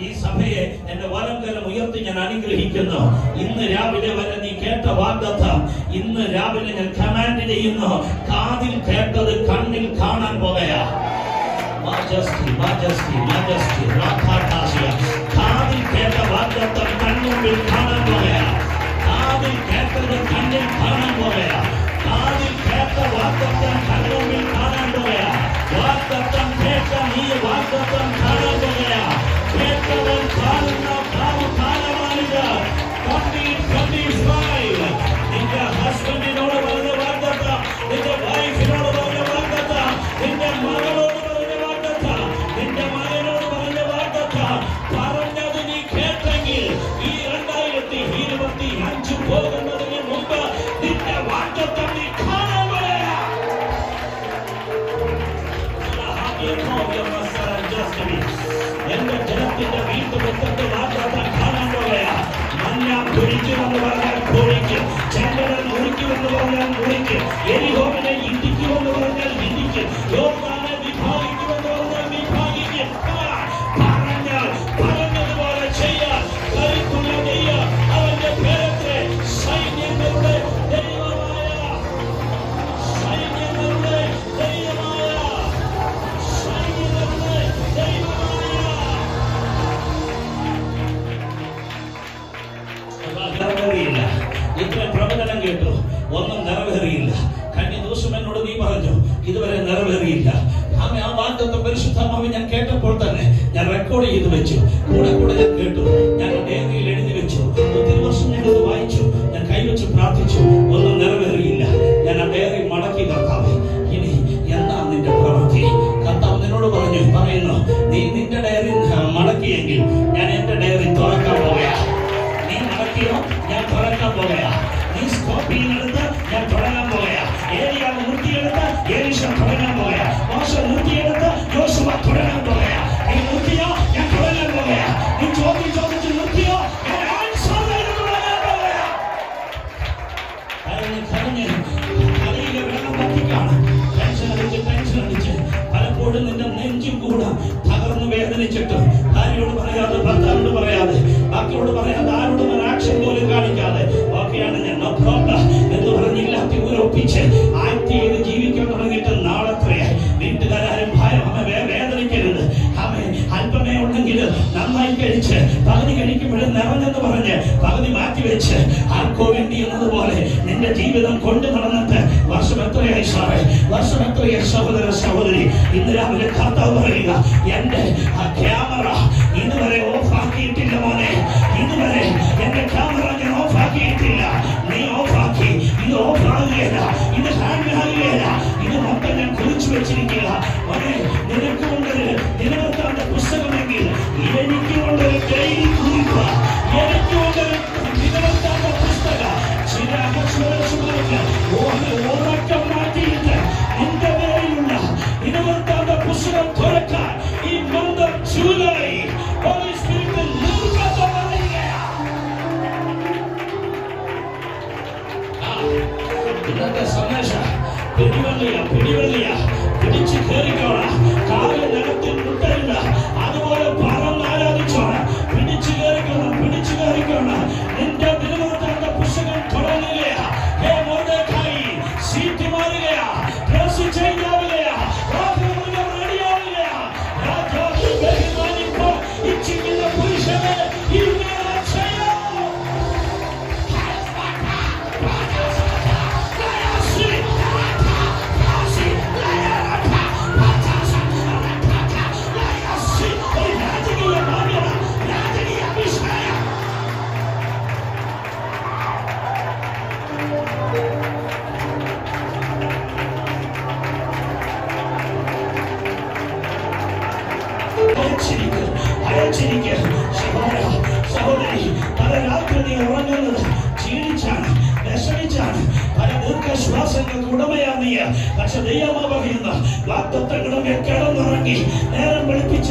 ഈ സഭയെ എന്റെ വലം കരം ഉയർത്തി ഞാൻ അനുഗ്രഹിക്കുന്നു. ഇന്ന് രാവിലെ വരെ നീ കേട്ട വാഗ്ദത്തം. ഇന്ന് രാവിലെ ഞാൻ കമാൻഡ് ചെയ്യുന്നു. കാതിൽ കേട്ടത് കണ്ണിൽ കാണാൻ പോകയാ. മാജസ്റ്റി മാജസ്റ്റി മാജസ്റ്റി രാധാകാശിയ. കാതിൽ കേട്ട വാഗ്ദത്തം കണ്ണുമ്പിൽ കാണാൻ പോകയാ. കാതിൽ കേട്ടത് കണ്ണിൽ കാണാൻ പോകയാ. പറഞ്ഞത് നീ കേട്ടെങ്കിൽ ഈ രണ്ടായിരത്തി ഇരുപത്തി അഞ്ച് പോകുന്നതിന് മുമ്പ് നിന്റെ വാഗ്ദത്തം നീ കാണാൻ എന്റെ ജനത്തിന്റെ വീട്ടുമുറ്റത്ത് വാഗ്ദത്തം കാണാൻ പോകയാ മഞ്ഞ പൊരിക്കുമെന്ന് പറഞ്ഞാൽ പൊരിക്കും ചന്ദ്രൻ മുറിക്കുമെന്ന് പറഞ്ഞാൽ മുറിക്കും എരിഹോമിനെ ഇടിക്കുമെന്ന് ആമേ പരിശുദ്ധാത്മാവ് ഞാൻ കേട്ടപ്പോൾ തന്നെ ഞാൻ റെക്കോർഡ് ചെയ്ത് വെച്ചു. കൂടെ കൂടെ പലപ്പോഴും വേദനിച്ചിട്ട് ഭാര്യയോട് ബാക്കിയോട് ആക്ഷൻ പോലും കാണിക്കാതെ ഞാൻ. ജീവിക്കാൻ വേദനിക്കരുത്. അല്പമേ പകുതി കഴിക്കുമ്പോഴും നിറഞ്ഞെന്ന് പറഞ്ഞ് പകുതി മാറ്റി വെച്ച് ആർക്കോ വേണ്ടി എന്നതുപോലെ നിന്റെ ജീവിതം കൊണ്ടു നടന്നിട്ട് വർഷം എത്രയായി സാറേ? വർഷം എത്രയായി സഹോദര സഹോദരി? ഇന്ന് രാവിലെ കർത്താവ് പറയുക എന്റെ ആ ക്യാമറ ഇതുവരെ ഓഫ് ആക്കിയിട്ടില്ല മോനെ. ഇതുവരെ എന്റെ ക്യാമറ ഞാൻ ഓഫ് ആക്കിയിട്ടില്ല നീ ഓഫ് ആക്കി ഇത് ഓഫ് ആകുകയല്ല ഇത് ഹാൻഡ് ആകുകയല്ല. ഇത് മൊത്തം ഞാൻ കുറിച്ചു വെച്ചിരിക്കുക മോനെ നിനക്ക് കൊണ്ടൊരു ദിനവൃത്താന്റെ പുസ്തകമെങ്കിൽ എനിക്ക് കൊണ്ടൊരു ഡെയിലി എനിക്ക് பெரிய வரலையா பெரிய வரலையா பிடிச்சு கேறிக்கோடா ഉറങ്ങുന്നത് ക്ഷീണിച്ചാണ് വിഷമിച്ചാണ് പല ദീർഘശ്വാസങ്ങൾക്ക് ഉടമയാ നീ പക്ഷെ ദൈവമാ പറയുന്ന വാക്തത്വങ്ങളും കിടന്നുറങ്ങി നേരം വെളുപ്പിച്ച